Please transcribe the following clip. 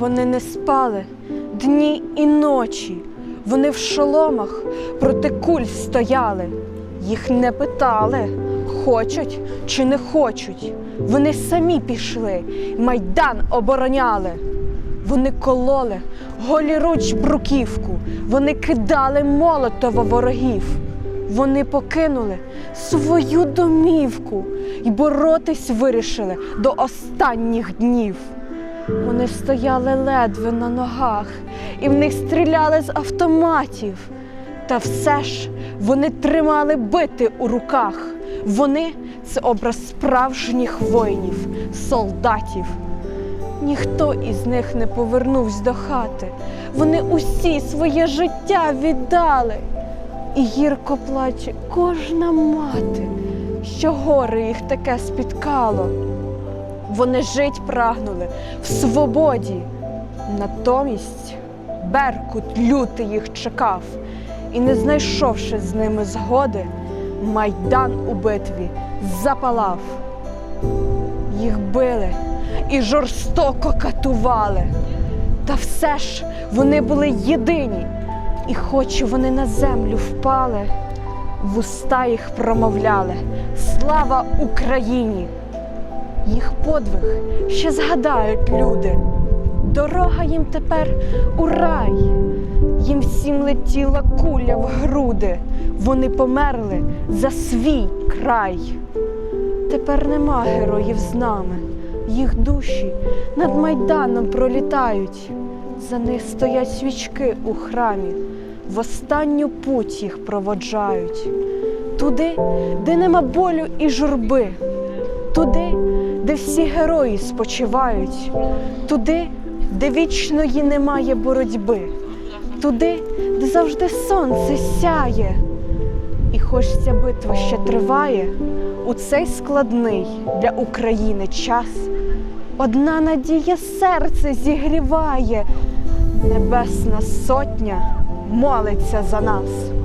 Вони не спали дні і ночі. Вони в шоломах проти куль стояли. Їх не питали, хочуть чи не хочуть. Вони самі пішли, майдан обороняли. Вони кололи голіруч бруківку, вони кидали молотово ворогів. Вони покинули свою домівку і боротись вирішили до останніх днів. Вони стояли ледве на ногах, і в них стріляли з автоматів. Та все ж вони тримали бити у руках. Вони це образ справжніх воїнів, солдатів. Ніхто із них не повернувся до хати. Вони усі своє життя віддали. І гірко плаче кожна мати, що горе їх таке спіткало. Вони жить прагнули в свободі. Натомість Беркут лютий їх чекав, і, не знайшовши з ними згоди, майдан у битві запалав. Їх били і жорстоко катували. Та все ж вони були єдині, і хоч вони на землю впали, вуста їх промовляли Слава Україні! Їх подвиг ще згадають люди. Дорога їм тепер у рай. Їм всім летіла куля в груди. Вони померли за свій край. Тепер нема героїв з нами. Їх душі над майданом пролітають. За них стоять свічки у храмі, в останню путь їх проводжають. Туди, де нема болю і журби, туди, де всі герої спочивають, туди, де вічної немає боротьби, туди, де завжди сонце сяє. І хоч ця битва ще триває, у цей складний для України час, одна надія серце зігріває, Небесна сотня молиться за нас.